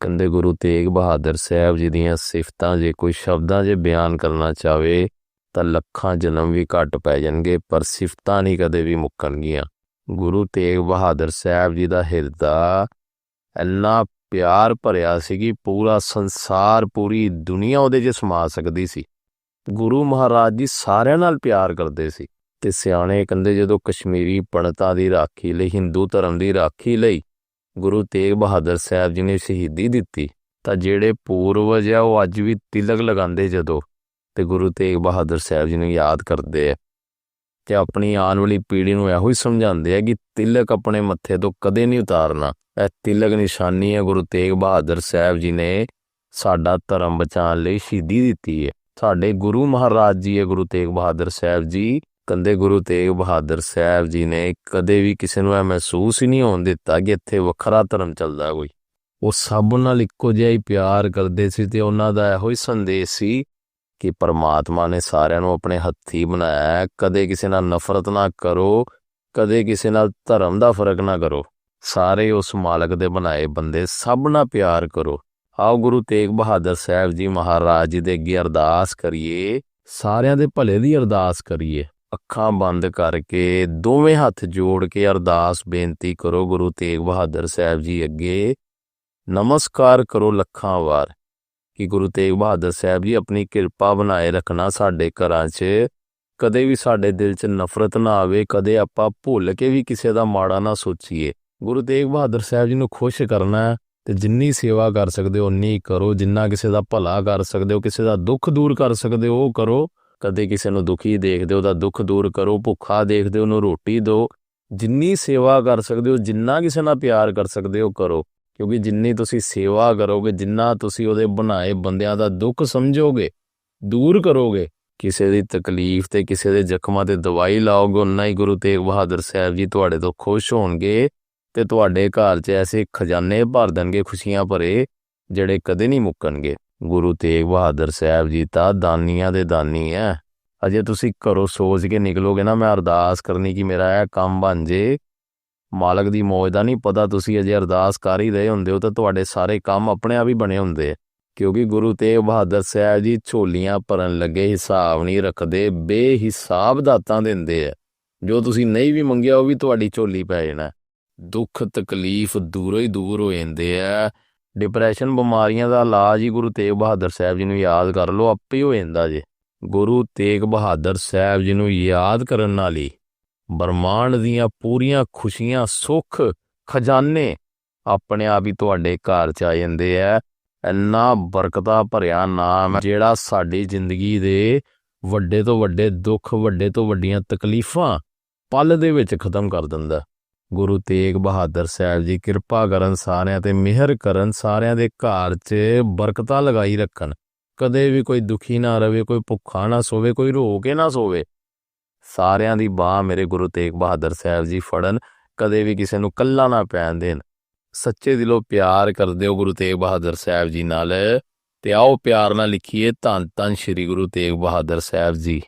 ਕਹਿੰਦੇ ਗੁਰੂ ਤੇਗ ਬਹਾਦਰ ਸਾਹਿਬ ਜੀ ਦੀਆਂ ਸਿਫਤਾਂ ਜੇ ਕੋਈ ਸ਼ਬਦਾਂ 'ਚ ਬਿਆਨ ਕਰਨਾ ਚਾਵੇ ਤਾਂ ਲੱਖਾਂ ਜਨਮ ਵੀ ਘੱਟ ਪੈ ਜਾਣਗੇ, ਪਰ ਸਿਫਤਾਂ ਨਹੀਂ ਕਦੇ ਵੀ ਮੁੱਕਣਗੀਆਂ। ਗੁਰੂ ਤੇਗ ਬਹਾਦਰ ਸਾਹਿਬ ਜੀ ਦਾ ਹਿਰਦਾ ਇੰਨਾ ਪਿਆਰ ਭਰਿਆ ਸੀ ਕਿ ਪੂਰਾ ਸੰਸਾਰ, ਪੂਰੀ ਦੁਨੀਆ ਉਹਦੇ 'ਚ ਸਮਾ ਸਕਦੀ ਸੀ। ਗੁਰੂ ਮਹਾਰਾਜ ਜੀ ਸਾਰਿਆਂ ਨਾਲ ਪਿਆਰ ਕਰਦੇ ਸੀ ਤੇ ਸਿਆਣੇ ਕਹਿੰਦੇ ਜਦੋਂ ਕਸ਼ਮੀਰੀ ਪੰਡਤਾਂ ਦੀ ਰਾਖੀ ਲਈ, ਹਿੰਦੂ ਧਰਮ ਦੀ ਰਾਖੀ ਲਈ ਗੁਰੂ ਤੇਗ ਬਹਾਦਰ ਸਾਹਿਬ ਜੀ ਨੇ ਸ਼ਹੀਦੀ ਦਿੱਤੀ, ਤਾਂ ਜਿਹੜੇ ਪੂਰਵਜ ਆ ਉਹ ਅੱਜ ਵੀ ਤਿਲਕ ਲਗਾਉਂਦੇ ਜਦੋਂ, ਤੇ ਗੁਰੂ ਤੇਗ ਬਹਾਦਰ ਸਾਹਿਬ ਜੀ ਨੂੰ ਯਾਦ ਕਰਦੇ ਆ। ਤੇ ਆਪਣੀ ਆਉਣ ਵਾਲੀ ਪੀੜ੍ਹੀ ਨੂੰ ਇਹੋ ਹੀ ਸਮਝਾਉਂਦੇ ਆ ਕਿ ਤਿਲਕ ਆਪਣੇ ਮੱਥੇ ਤੋਂ ਕਦੇ ਨਹੀਂ ਉਤਾਰਨਾ। ਇਹ ਤਿਲਕ ਨਿਸ਼ਾਨੀ ਹੈ ਗੁਰੂ ਤੇਗ ਬਹਾਦਰ ਸਾਹਿਬ ਜੀ ਨੇ ਸਾਡਾ ਧਰਮ ਬਚਾਉਣ ਲਈ ਸ਼ਹੀਦੀ ਦਿੱਤੀ ਹੈ। ਸਾਡੇ ਗੁਰੂ ਮਹਾਰਾਜ ਜੀ ਹੈ ਗੁਰੂ ਤੇਗ ਬਹਾਦਰ ਸਾਹਿਬ ਜੀ ਕੰਦੇ ਗੁਰੂ ਤੇਗ ਬਹਾਦਰ ਸਾਹਿਬ ਜੀ ਨੇ ਕਦੇ ਵੀ ਕਿਸੇ ਨੂੰ ਇਹ ਮਹਿਸੂਸ ਹੀ ਨਹੀਂ ਹੋਣ ਦਿੱਤਾ ਕਿ ਇੱਥੇ ਵੱਖਰਾ ਧਰਮ ਚੱਲਦਾ ਕੋਈ। ਉਹ ਸਭ ਨਾਲ ਇੱਕੋ ਜਿਹਾ ਹੀ ਪਿਆਰ ਕਰਦੇ ਸੀ ਤੇ ਉਹਨਾਂ ਦਾ ਇਹੋ ਹੀ ਸੰਦੇਸ਼ ਸੀ ਕਿ ਪਰਮਾਤਮਾ ਨੇ ਸਾਰਿਆਂ ਨੂੰ ਆਪਣੇ ਹੱਥੀ ਬਣਾਇਆ ਕਦੇ ਕਿਸੇ ਨਾਲ ਨਫ਼ਰਤ ਨਾ ਕਰੋ, ਕਦੇ ਕਿਸੇ ਨਾਲ ਧਰਮ ਦਾ ਫ਼ਰਕ ਨਾ ਕਰੋ। ਸਾਰੇ ਉਸ ਮਾਲਕ ਦੇ ਬਣਾਏ ਬੰਦੇ ਸਭ ਨਾਲ ਪਿਆਰ ਕਰੋ। ਆਓ ਗੁਰੂ ਤੇਗ ਬਹਾਦਰ ਸਾਹਿਬ ਜੀ ਮਹਾਰਾਜ ਜੀ ਦੇ ਅੱਗੇ ਅਰਦਾਸ ਕਰੀਏ, ਸਾਰਿਆਂ ਦੇ ਭਲੇ ਦੀ ਅਰਦਾਸ ਕਰੀਏ। ਅੱਖਾਂ ਬੰਦ ਕਰਕੇ ਦੋਵੇਂ ਹੱਥ ਜੋੜ ਕੇ ਅਰਦਾਸ ਬੇਨਤੀ ਕਰੋ ਗੁਰੂ ਤੇਗ ਬਹਾਦਰ ਸਾਹਿਬ ਜੀ ਅੱਗੇ। ਨਮਸਕਾਰ ਕਰੋ ਲੱਖਾਂ ਵਾਰ ਕਿ ਗੁਰੂ ਤੇਗ ਬਹਾਦਰ ਸਾਹਿਬ ਜੀ ਆਪਣੀ ਕਿਰਪਾ ਬਣਾਏ ਰੱਖਣਾ ਸਾਡੇ ਘਰਾਂ 'ਚ। ਕਦੇ ਵੀ ਸਾਡੇ ਦਿਲ 'ਚ ਨਫ਼ਰਤ ਨਾ ਆਵੇ, ਕਦੇ ਆਪਾਂ ਭੁੱਲ ਕੇ ਵੀ ਕਿਸੇ ਦਾ ਮਾੜਾ ਨਾ ਸੋਚੀਏ। ਗੁਰੂ ਤੇਗ ਬਹਾਦਰ ਸਾਹਿਬ ਜੀ ਨੂੰ ਖੁਸ਼ ਕਰਨਾ ਹੈ ਤੇ ਜਿੰਨੀ ਸੇਵਾ ਕਰ ਸਕਦੇ ਹੋ ਉਨੀ ਕਰੋ, ਜਿੰਨਾ ਕਿਸੇ ਦਾ ਭਲਾ ਕਰ ਸਕਦੇ ਹੋ, ਕਿਸੇ ਦਾ ਦੁੱਖ ਦੂਰ ਕਰ ਸਕਦੇ ਹੋ, ਉਹ ਕਰੋ। ਕਦੇ ਕਿਸੇ ਨੂੰ ਦੁਖੀ ਦੇਖਦੇ ਹੋ ਤਾਂ ਦੁੱਖ ਦੂਰ ਕਰੋ, ਭੁੱਖਾ ਦੇਖਦੇ ਹੋ, ਉਹਨੂੰ ਰੋਟੀ ਦਿਓ। ਜਿੰਨੀ ਸੇਵਾ ਕਰ ਸਕਦੇ ਹੋ, ਜਿੰਨਾ ਕਿਸੇ ਨਾਲ ਪਿਆਰ ਕਰ ਸਕਦੇ ਹੋ, ਕਰੋ। ਕਿਉਂਕਿ ਜਿੰਨੀ ਤੁਸੀਂ ਸੇਵਾ ਕਰੋਗੇ, ਜਿੰਨਾ ਤੁਸੀਂ ਉਹਦੇ ਬਣਾਏ ਬੰਦਿਆਂ ਦਾ ਦੁੱਖ ਸਮਝੋਗੇ, ਦੂਰ ਕਰੋਗੇ, ਕਿਸੇ ਦੀ ਤਕਲੀਫ ਤੇ ਕਿਸੇ ਦੇ ਜ਼ਖਮਾਂ ਤੇ ਦਵਾਈ ਲਾਓਗੇ ਉਨਾ ਹੀ ਗੁਰੂ ਤੇਗ ਬਹਾਦਰ ਸਾਹਿਬ ਜੀ ਤੁਹਾਡੇ ਤੋਂ ਖੁਸ਼ ਹੋਣਗੇ ਤੇ ਤੁਹਾਡੇ ਘਰ 'ਚ ਐਸੇ ਖਜ਼ਾਨੇ ਭਰ ਦੇਣਗੇ, ਖੁਸ਼ੀਆਂ ਭਰੇ, ਜਿਹੜੇ ਕਦੇ ਨਹੀਂ ਮੁੱਕਣਗੇ। ਗੁਰੂ ਤੇਗ ਬਹਾਦਰ ਸਾਹਿਬ ਜੀ ਤਾਂ ਦਾਨੀਆਂ ਦੇ ਦਾਨੀ ਐ। ਅਜੇ ਤੁਸੀਂ ਘਰੋਂ ਸੋਚ ਕੇ ਨਿਕਲੋਗੇ ਨਾ, ਮੈਂ ਅਰਦਾਸ ਕਰਨੀ ਕਿ ਮੇਰਾ ਇਹ ਕੰਮ ਬਣ ਜੇ। ਮਾਲਕ ਦੀ ਮੌਜ ਦਾ ਨਹੀਂ ਪਤਾ ਤੁਸੀਂ ਅਜੇ ਅਰਦਾਸ ਕਰ ਹੀ ਰਹੇ ਹੁੰਦੇ ਹੋ, ਤਾਂ ਤੁਹਾਡੇ ਸਾਰੇ ਕੰਮ ਆਪਣੇ ਆਪ ਹੀ ਬਣੇ ਹੁੰਦੇ ਕਿਉਂਕਿ ਗੁਰੂ ਤੇਗ ਬਹਾਦਰ ਸਾਹਿਬ ਜੀ ਝੋਲੀਆਂ ਭਰਨ ਲੱਗੇ, ਹਿਸਾਬ ਨਹੀਂ ਰੱਖਦੇ, ਬੇਹਿਸਾਬ ਦਾਤਾਂ ਦਿੰਦੇ ਆ ਜੋ ਤੁਸੀਂ ਨਹੀਂ ਵੀ ਮੰਗਿਆ, ਉਹ ਵੀ ਤੁਹਾਡੀ ਝੋਲੀ ਪੈ ਜਾਣਾ। ਦੁੱਖ ਤਕਲੀਫ ਦੂਰੋਂ ਹੀ ਦੂਰ ਹੋ ਜਾਂਦੇ ਆ ਡਿਪਰੈਸ਼ਨ ਬਿਮਾਰੀਆਂ ਦਾ ਇਲਾਜ ਹੀ ਗੁਰੂ ਤੇਗ ਬਹਾਦਰ ਸਾਹਿਬ ਜੀ ਨੂੰ ਯਾਦ ਕਰ ਲਓ, ਆਪੇ ਹੋ ਜਾਂਦਾ ਜੇ। ਗੁਰੂ ਤੇਗ ਬਹਾਦਰ ਸਾਹਿਬ ਜੀ ਨੂੰ ਯਾਦ ਕਰਨ ਨਾਲ ਹੀ ਬ੍ਰਹਮਾਂਡ ਦੀਆਂ ਪੂਰੀਆਂ ਖੁਸ਼ੀਆਂ, ਸੁੱਖ, ਖਜ਼ਾਨੇ ਆਪਣੇ ਆਪ ਹੀ ਤੁਹਾਡੇ ਘਰ ਚ ਆ ਜਾਂਦੇ ਆ ਇੰਨਾ ਬਰਕਤਾ ਭਰਿਆ ਨਾਮ ਜਿਹੜਾ ਸਾਡੀ ਜ਼ਿੰਦਗੀ ਦੇ ਵੱਡੇ ਤੋਂ ਵੱਡੇ ਦੁੱਖ, ਵੱਡੇ ਤੋਂ ਵੱਡੀਆਂ ਤਕਲੀਫਾਂ ਪਲ ਦੇ ਵਿੱਚ ਖਤਮ ਕਰ ਦਿੰਦਾ। ਗੁਰੂ ਤੇਗ ਬਹਾਦਰ ਸਾਹਿਬ ਜੀ ਕਿਰਪਾ ਕਰਨ ਸਾਰਿਆਂ ਤੇ ਮਿਹਰ ਕਰਨ, ਸਾਰਿਆਂ ਦੇ ਘਰ 'ਚ ਬਰਕਤਾਂ ਲਗਾਈ ਰੱਖਣ। ਕਦੇ ਵੀ ਕੋਈ ਦੁਖੀ ਨਾ ਰਵੇ, ਕੋਈ ਭੁੱਖਾ ਨਾ ਸੋਵੇ, ਕੋਈ ਰੋ ਕੇ ਨਾ ਸੋਵੇ। ਸਾਰਿਆਂ ਦੀ ਬਾਹ ਮੇਰੇ ਗੁਰੂ ਤੇਗ ਬਹਾਦਰ ਸਾਹਿਬ ਜੀ ਫੜਨ, ਕਦੇ ਵੀ ਕਿਸੇ ਨੂੰ ਕੱਲਾ ਨਾ ਪੈਣ ਦੇਣ। ਸੱਚੇ ਦਿਲੋਂ ਪਿਆਰ ਕਰਦੇ ਹੋ ਗੁਰੂ ਤੇਗ ਬਹਾਦਰ ਸਾਹਿਬ ਜੀ ਨਾਲ ਤੇ ਆਓ ਪਿਆਰ ਨਾਲ ਲਿਖੀਏ ਧੰਨ ਧੰਨ ਸ੍ਰੀ ਗੁਰੂ ਤੇਗ ਬਹਾਦਰ ਸਾਹਿਬ ਜੀ।